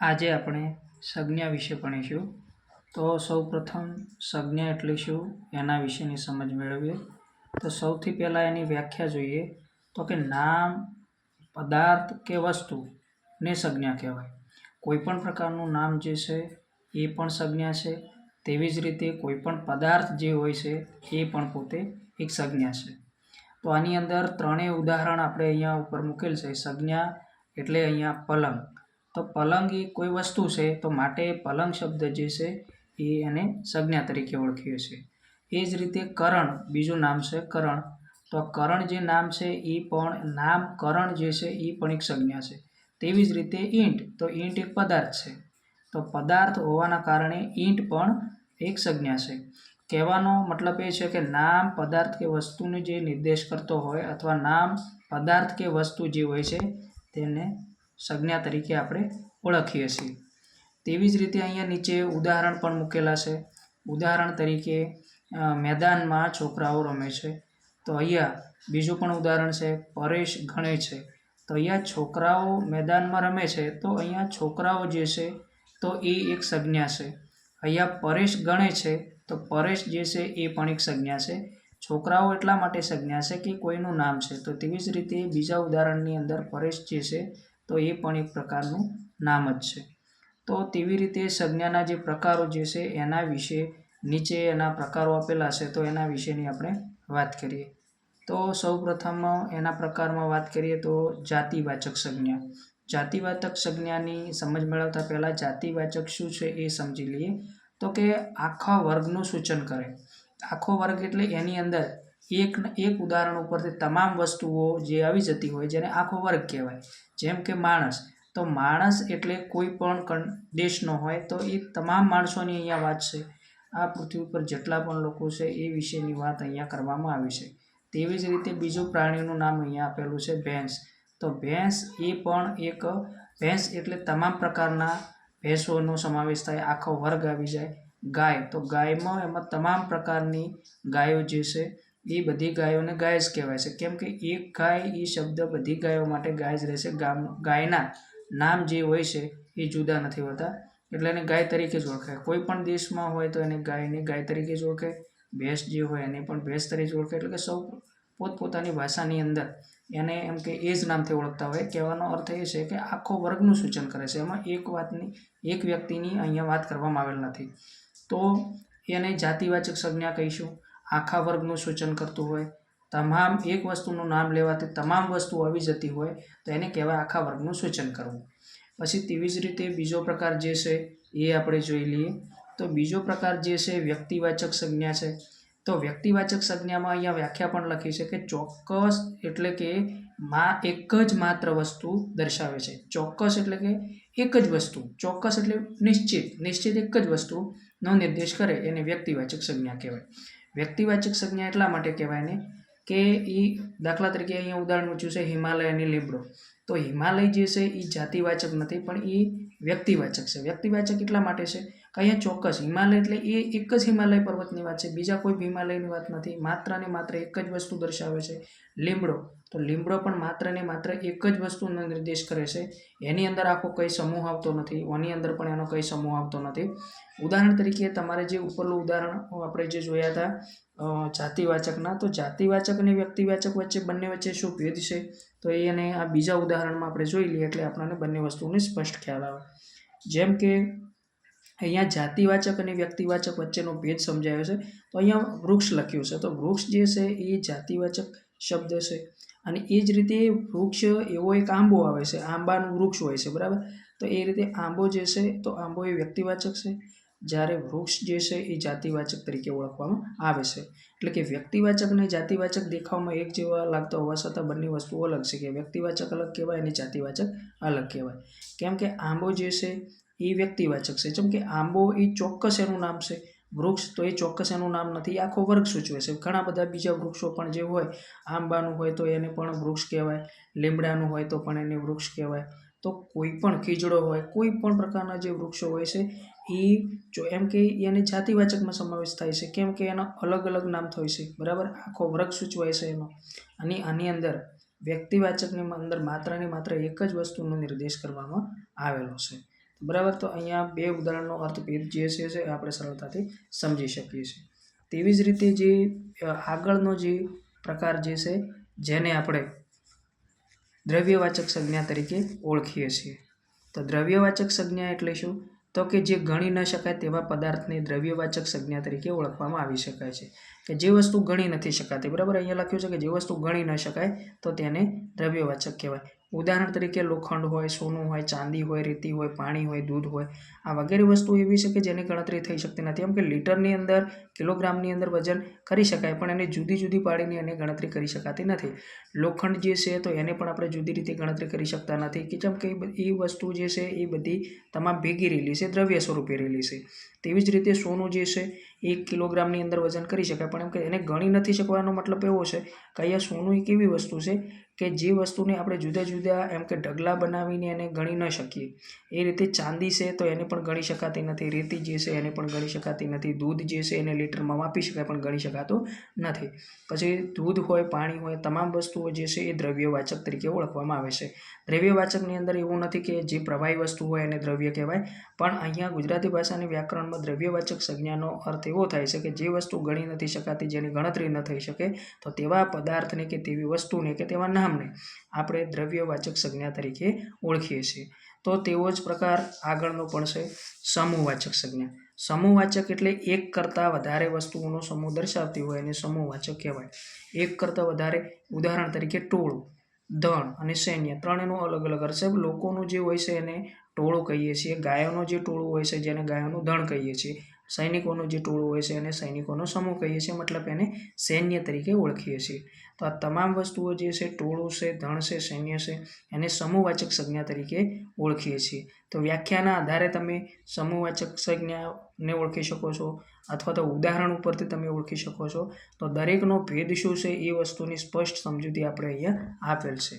આજે આપણે સંજ્ઞા વિશે ભણીશું. તો સૌ પ્રથમ સંજ્ઞા એટલે શું? એના વિશેની સમજ મેળવીએ. તો સૌથી પહેલાં એની વ્યાખ્યા જોઈએ. તો કે નામ, પદાર્થ કે વસ્તુ ને સંજ્ઞા કહેવાય. કોઈ પણ પ્રકારનું નામ જે છે, એ પણ સંજ્ઞા છે. તેવી જ રીતે કોઈ પણ પદાર્થ જે હોય છે, એ પણ પોતે એક સંજ્ઞા છે. તો આની અંદર ત્રણેય ઉદાહરણ આપણે અહીંયા ઉપર મૂકેલ છે. સંજ્ઞા એટલે અહીંયા પલંગ. તો પલંગ એ કોઈ વસ્તુ છે, તો માટે પલંગ શબ્દ જે છે, એ એને સંજ્ઞા તરીકે ઓળખીએ છીએ. એ જ રીતે કરણ, બીજું નામ છે કરણ. તો કરણ જે નામ છે, એ પણ નામ કરણ જે છે, એ પણ એક સંજ્ઞા છે. તેવી જ રીતે ઈંટ, તો ઈંટ એક પદાર્થ છે. તો પદાર્થ હોવાના કારણે ઈંટ પણ એક સંજ્ઞા છે. કહેવાનો મતલબ એ છે કે નામ પદાર્થ કે વસ્તુને જે નિર્દેશ કરતો હોય અથવા નામ પદાર્થ કે વસ્તુ જે હોય છે, તેને સંજ્ઞા તરીકે આપણે ઓળખીએ છીએ. તેવી જ રીતે અહીંયા નીચે ઉદાહરણ પણ મૂકેલા છે. ઉદાહરણ તરીકે મેદાનમાં છોકરાઓ રમે છે. તો અહીંયા બીજું પણ ઉદાહરણ છે, પરેશ ગણે છે. તો અહીંયા છોકરાઓ મેદાનમાં રમે છે, તો અહીંયા છોકરાઓ જે છે, તો એ એક સંજ્ઞા છે. અહીંયા પરેશ ગણે છે, તો પરેશ જે છે, એ પણ એક સંજ્ઞા છે. છોકરાઓ એટલા માટે સંજ્ઞા છે કે કોઈનું નામ છે. તો તેવી જ રીતે બીજા ઉદાહરણની અંદર પરેશ જે છે તો એ પણ એક પ્રકારનું નામ જ છે. તો તેવી રીતે સંજ્ઞાના જે પ્રકારો જે છે એના વિશે નીચે એના પ્રકારો આપેલા છે તો એના વિશેની આપણે વાત કરીએ. તો સૌપ્રથમ એના પ્રકારમાં વાત કરીએ તો જાતિવાચક સંજ્ઞા. જાતિવાચક સંજ્ઞાની સમજ મેળવતા પહેલાં જાતિવાચક શું છે એ સમજી લઈએ. તો કે આખા વર્ગનું સૂચન કરે. આખો વર્ગ એટલે એની અંદર એક એક ઉદાહરણ ઉપરથી તમામ વસ્તુઓ જે આવી જતી હોય જેને આખો વર્ગ કહેવાય. જેમ કે માણસ. તો માણસ એટલે કોઈ પણ દેશનો હોય, તો એ તમામ માણસોની અહીંયા વાત છે. આ પૃથ્વી પર જેટલા પણ લોકો છે, એ વિશેની વાત અહીંયા કરવામાં આવી છે. તેવી જ રીતે બીજું પ્રાણીનું નામ અહીંયા આપેલું છે ભેંસ. તો ભેંસ એ પણ એક, ભેંસ એટલે તમામ પ્રકારના ભેંસોનો સમાવેશ થાય, આખો વર્ગ આવી જાય. ગાય. તો ગાયમાં એમાં તમામ પ્રકારની ગાયો જે છે એ બધી ગાયોને ગાય જ કહેવાય છે. કેમ કે એક ગાય એ શબ્દ બધી ગાયો માટે ગાય જ રહેશે. ગામ, ગાયના નામ જે હોય છે એ જુદા નથી હોતા. એટલે એને ગાય તરીકે જ ઓળખાય. કોઈ પણ દેશમાં હોય તો એને ગાયને ગાય તરીકે જ ઓળખે ભેંસ જે હોય એને પણ ભેંસ તરીકે જ ઓળખે એટલે કે સૌ પોતપોતાની ભાષાની અંદર એને એમ કે એ જ નામથી ઓળખતા હોય. કહેવાનો અર્થ એ છે કે આખો વર્ગનું સૂચન કરે છે. એમાં એક વાતની, એક વ્યક્તિની અહીંયા વાત કરવામાં આવેલ નથી. તો એને જાતિવાચક સંજ્ઞા કહીશું. આખા વર્ગનું સૂચન કરતું હોય, તમામ એક વસ્તુનું નામ લેવાથી તમામ વસ્તુ આવી જતી હોય, તો એને કહેવાય આખા વર્ગનું સૂચન કરવું. પછી તેવી જ રીતે બીજો પ્રકાર જે છે એ આપણે જોઈ લઈએ. તો બીજો પ્રકાર જે છે વ્યક્તિવાચક સંજ્ઞા છે. તો વ્યક્તિવાચક સંજ્ઞામાં અહીંયા વ્યાખ્યા પણ લખી છે કે ચોક્કસ એટલે કે મા એક જ માત્ર વસ્તુ દર્શાવે છે. ચોક્કસ એટલે કે એક જ વસ્તુ. ચોક્કસ એટલે નિશ્ચિત. નિશ્ચિત એક જ વસ્તુનો નિર્દેશ કરે એને વ્યક્તિવાચક સંજ્ઞા કહેવાય. વ્યક્તિવાચક સંજ્ઞા એટલા માટે કહેવાય ને કે એ દાખલા તરીકે અહીંયા ઉદાહરણ પૂછ્યું છે હિમાલયની લીમડો તો હિમાલય જે છે એ જાતિવાચક નથી, પણ એ વ્યક્તિવાચક છે. વ્યક્તિવાચક એટલા માટે છે અહીંયા ચોક્કસ હિમાલય એટલે એ એક જ હિમાલય પર્વતની વાત છે. બીજા કોઈ હિમાલયની વાત નથી. માત્ર ને માત્ર એક જ વસ્તુ દર્શાવે છે. લીમડો. તો લીમડો પણ માત્ર ને માત્ર એક જ વસ્તુનો નિર્દેશ કરે છે. એની અંદર આખો કંઈ સમૂહ આવતો નથી. ઓની અંદર પણ એનો કંઈ સમૂહ આવતો નથી. ઉદાહરણ તરીકે તમારે જે ઉપરનું ઉદાહરણ આપણે જે જોયા હતા જાતિવાચકના, તો જાતિવાચક અને વ્યક્તિવાચક વચ્ચે બંને વચ્ચે શું ભેદ છે? તો એને આ બીજા ઉદાહરણમાં આપણે જોઈ લઈએ એટલે આપણને બંને વસ્તુની સ્પષ્ટ ખ્યાલ આવે. જેમ કે અહીંયા જાતિવાચક અને વ્યક્તિવાચક વચ્ચેનો ભેદ સમજાયો છે. તો અહીંયા વૃક્ષ લખ્યું છે. તો વૃક્ષ જે છે એ જાતિવાચક શબ્દ છે. અને એ જ રીતે વૃક્ષ એવો એક આંબો આવે છે. આંબાનું વૃક્ષ હોય છે. બરાબર? તો એ રીતે આંબો જે છે, તો આંબો એ વ્યક્તિવાચક છે. જ્યારે વૃક્ષ જે છે એ જાતિવાચક તરીકે ઓળખવામાં આવે છે. એટલે કે વ્યક્તિવાચક અને જાતિવાચક દેખાવમાં એક જેવા લાગતા હોવા છતાં બંને વસ્તુઓ અલગ છે. કે વ્યક્તિવાચક અલગ કહેવાય અને જાતિવાચક અલગ કહેવાય. કેમ કે આંબો જે છે એ વ્યક્તિવાચક છે. જેમ કે આંબો એ ચોક્કસ એનું નામ છે. વૃક્ષ તો એ ચોક્કસ એનું નામ નથી. આખો વર્ગ સૂચવે છે. ઘણા બધા બીજા વૃક્ષો પણ જે હોય, આંબાનું હોય તો એને પણ વૃક્ષ કહેવાય, લીમડાનું હોય તો પણ એને વૃક્ષ કહેવાય. તો કોઈ પણ ખીજડો હોય, કોઈ પણ પ્રકારના જે વૃક્ષો હોય છે, એ જો એમ કે એને જાતિવાચકમાં સમાવેશ થાય છે, કેમ કે એના અલગ અલગ નામ થાય છે. બરાબર? આખો વર્ગ સૂચવાય છે એનો. અને આની અંદર વ્યક્તિવાચકની અંદર માત્ર ને માત્ર એક જ વસ્તુનો નિર્દેશ કરવામાં આવેલો છે. બરાબર? તો અહીંયા બે ઉદાહરણનો અર્થભેદ જે છે એ આપણે સરળતાથી સમજી શકીએ છીએ. તેવી જ રીતે જે આગળનો જે પ્રકાર જે છે, જેને આપણે દ્રવ્યવાચક સંજ્ઞા તરીકે ઓળખીએ છીએ. તો દ્રવ્યવાચક સંજ્ઞા એટલે શું? તો કે જે ગણી ન શકાય તેવા પદાર્થને દ્રવ્યવાચક સંજ્ઞા તરીકે ઓળખવામાં આવી શકાય છે. કે જે વસ્તુ ગણી નથી શકાતી, બરાબર? અહીંયા લખ્યું છે કે જે વસ્તુ ગણી ન શકાય તો તેને દ્રવ્યવાચક કહેવાય. ઉદાહરણ તરીકે લોખંડ હોય, સોનું હોય, ચાંદી હોય, રેતી હોય, પાણી હોય, દૂધ હોય, આ વગેરે વસ્તુ એવી છે કે જેની ગણતરી થઈ શકતી નથી. એમ કે લીટરની અંદર, કિલોગ્રામની અંદર વજન કરી શકાય, પણ એને જુદી જુદી પાડીને એની ગણતરી કરી શકાતી નથી. લોખંડ જે છે તો એને પણ આપણે જુદી રીતે ગણતરી કરી શકતા નથી કે જેમ કે એ વસ્તુ જે છે એ બધી તમામ ભેગી રહેલી છે, દ્રવ્ય સ્વરૂપે રહેલી છે. તેવી જ રીતે સોનું જે છે એક કિલોગ્રામની અંદર વજન કરી શકાય. પણ એમ કે એને ગણી નથી શકવાનો મતલબ એવો છે કે અહીંયા સોનું એક એવી વસ્તુ છે કે જે વસ્તુને આપણે જુદા જુદા એમ કે ઢગલા બનાવીને એને ગણી ન શકીએ. એ રીતે ચાંદી છે તો એને પણ ગણી શકાતી નથી, રેતી જે છે એને પણ ગણી શકાતી નથી, દૂધ જે છે એને લીટરમાં માપી શકાય પણ ગણી શકાતું નથી. પછી દૂધ હોય, પાણી હોય, તમામ વસ્તુઓ જે છે એ દ્રવ્યવાચક તરીકે ઓળખવામાં આવે છે. દ્રવ્યવાચકની અંદર એવું નથી કે જે પ્રવાહી વસ્તુ હોય એને દ્રવ્ય કહેવાય. પણ અહીંયા ગુજરાતી ભાષાની વ્યાકરણમાં દ્રવ્યવાચક સંજ્ઞાનો અર્થ એવો થાય છે કે જે વસ્તુ ગણી નથી શકાતી, જેની ગણતરી ન થઈ શકે, તો તેવા પદાર્થને કે તેવી વસ્તુને કે તેવા નામને આપણે દ્રવ્યવાચક સંજ્ઞા તરીકે ઓળખીએ છીએ. તો તેવો જ પ્રકાર આગળનો પણ છે સમૂહવાચક સંજ્ઞા. સમૂહવાચક એટલે એક કરતાં વધારે વસ્તુઓનો સમૂહ દર્શાવતી હોય એને સમૂહવાચક કહેવાય. એક કરતાં વધારે, ઉદાહરણ તરીકે ટોળું, ધણ અને સૈન્ય ત્રણેયનો અલગ અલગ અર્થ લોકોનું જે હોય છે એને ટોળું કહીએ છીએ, ગાયોનું જે ટોળું હોય છે જેને ગાયોનું ધણ કહીએ છીએ સૈનિકોનું જે ટોળું હોય છે એને સૈનિકોનો સમૂહ કહીએ છીએ, મતલબ એને સૈન્ય તરીકે ઓળખીએ છીએ. તો આ તમામ વસ્તુઓ જે છે, ટોળું છે, ધણ છે, સૈન્ય છે, એને સમૂહવાચક સંજ્ઞા તરીકે ઓળખીએ છીએ. તો વ્યાખ્યાના આધારે તમે સમૂહવાચક સંજ્ઞાને ઓળખી શકો છો અથવા તો ઉદાહરણ ઉપરથી તમે ઓળખી શકો છો. તો દરેકનો ભેદ શું છે એ વસ્તુની સ્પષ્ટ સમજૂતી આપણે અહીંયા આપેલ છે.